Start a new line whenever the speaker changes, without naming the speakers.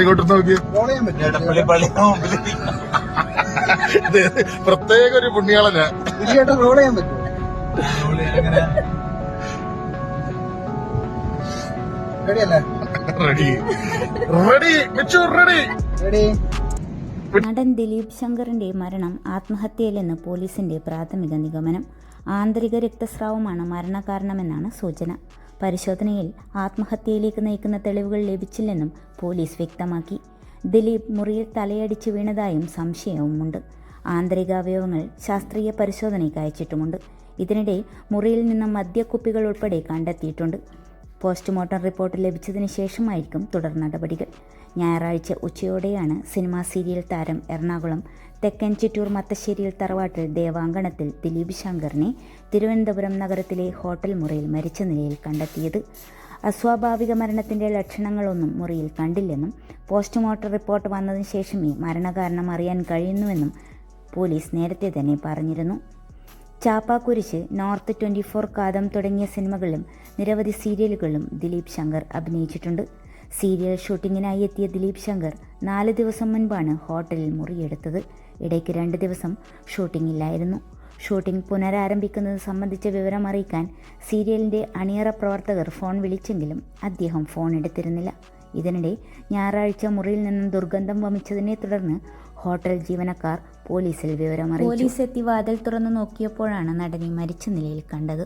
ഇങ്ങോട്ട് നോക്കിയേ. പ്രത്യേക ഒരു പുണ്യാളനാ.
റോൾ ചെയ്യാൻ ready
ready. Ready. Michu ready.
Ready.
നടൻ ദിലീപ് ശങ്കറിന്റെ മരണം ആത്മഹത്യയിലെന്ന് പോലീസിന്റെ പ്രാഥമിക നിഗമനം. ആന്തരിക രക്തസ്രാവമാണ് മരണകാരണമെന്നാണ് സൂചന. പരിശോധനയിൽ ആത്മഹത്യയിലേക്ക് നയിക്കുന്ന തെളിവുകൾ ലഭിച്ചില്ലെന്നും പോലീസ് വ്യക്തമാക്കി. ദിലീപ് മുറിയിൽ തലയടിച്ച് വീണതായും സംശയവുമുണ്ട്. ആന്തരികാവയവങ്ങൾ ശാസ്ത്രീയ പരിശോധനയ്ക്ക് അയച്ചിട്ടുമുണ്ട്. ഇതിനിടെ മുറിയിൽ നിന്ന് മദ്യക്കുപ്പികൾ ഉൾപ്പെടെ കണ്ടെത്തിയിട്ടുണ്ട്. പോസ്റ്റ്മോർട്ടം റിപ്പോർട്ട് ലഭിച്ചതിന് ശേഷമായിരിക്കും തുടർ നടപടികൾ. ഞായറാഴ്ച ഉച്ചയോടെയാണ് സിനിമാ സീരിയൽ താരം എറണാകുളം തെക്കൻ ചിറ്റൂർ മത്തശ്ശേരിയിൽ തറവാട്ടിൽ ദേവാങ്കണത്തിൽ ദിലീപ് ശങ്കറിനെ തിരുവനന്തപുരം നഗരത്തിലെ ഹോട്ടൽ മുറിയിൽ മരിച്ച നിലയിൽ കണ്ടെത്തിയത്. അസ്വാഭാവിക മരണത്തിന്റെ ലക്ഷണങ്ങളൊന്നും മുറിയിൽ കണ്ടില്ലെന്നും പോസ്റ്റ്മോർട്ടം റിപ്പോർട്ട് വന്നതിന് ശേഷമേ മരണകാരണം അറിയാൻ കഴിയുന്നുവെന്നും പോലീസ് നേരത്തെ തന്നെ പറഞ്ഞിരുന്നു. Chappa Kurishu north twenty four Kaatham തുടങ്ങിയ സിനിമകളിലും നിരവധി സീരിയലുകളിലും ദിലീപ് ശങ്കർ അഭിനയിച്ചിട്ടുണ്ട്. സീരിയൽ ഷൂട്ടിങ്ങിനായി എത്തിയ ദിലീപ് ശങ്കർ നാല് ദിവസം മുൻപാണ് ഹോട്ടലിൽ മുറിയെടുത്തത്. ഇടയ്ക്ക് രണ്ട് ദിവസം ഷൂട്ടിങ്ങില്ലായിരുന്നു ഷൂട്ടിംഗ് പുനരാരംഭിക്കുന്നത് സംബന്ധിച്ച വിവരം അറിയിക്കാൻ സീരിയലിന്റെ അണിയറ പ്രവർത്തകർ ഫോൺ വിളിച്ചെങ്കിലും അദ്ദേഹം ഫോൺ എടുത്തിരുന്നില്ല. ഇതിനിടെ ഞായറാഴ്ച മുറിയിൽ നിന്നും ദുർഗന്ധം വമിച്ചതിനെ തുടർന്ന് ഹോട്ടൽ ജീവനക്കാർ പോലീസിൽ വിവരമറിയിച്ചു. പോലീസ് എത്തി വാതിൽ തുറന്നു നോക്കിയപ്പോഴാണ് നടനെ മരിച്ച നിലയിൽ കണ്ടത്.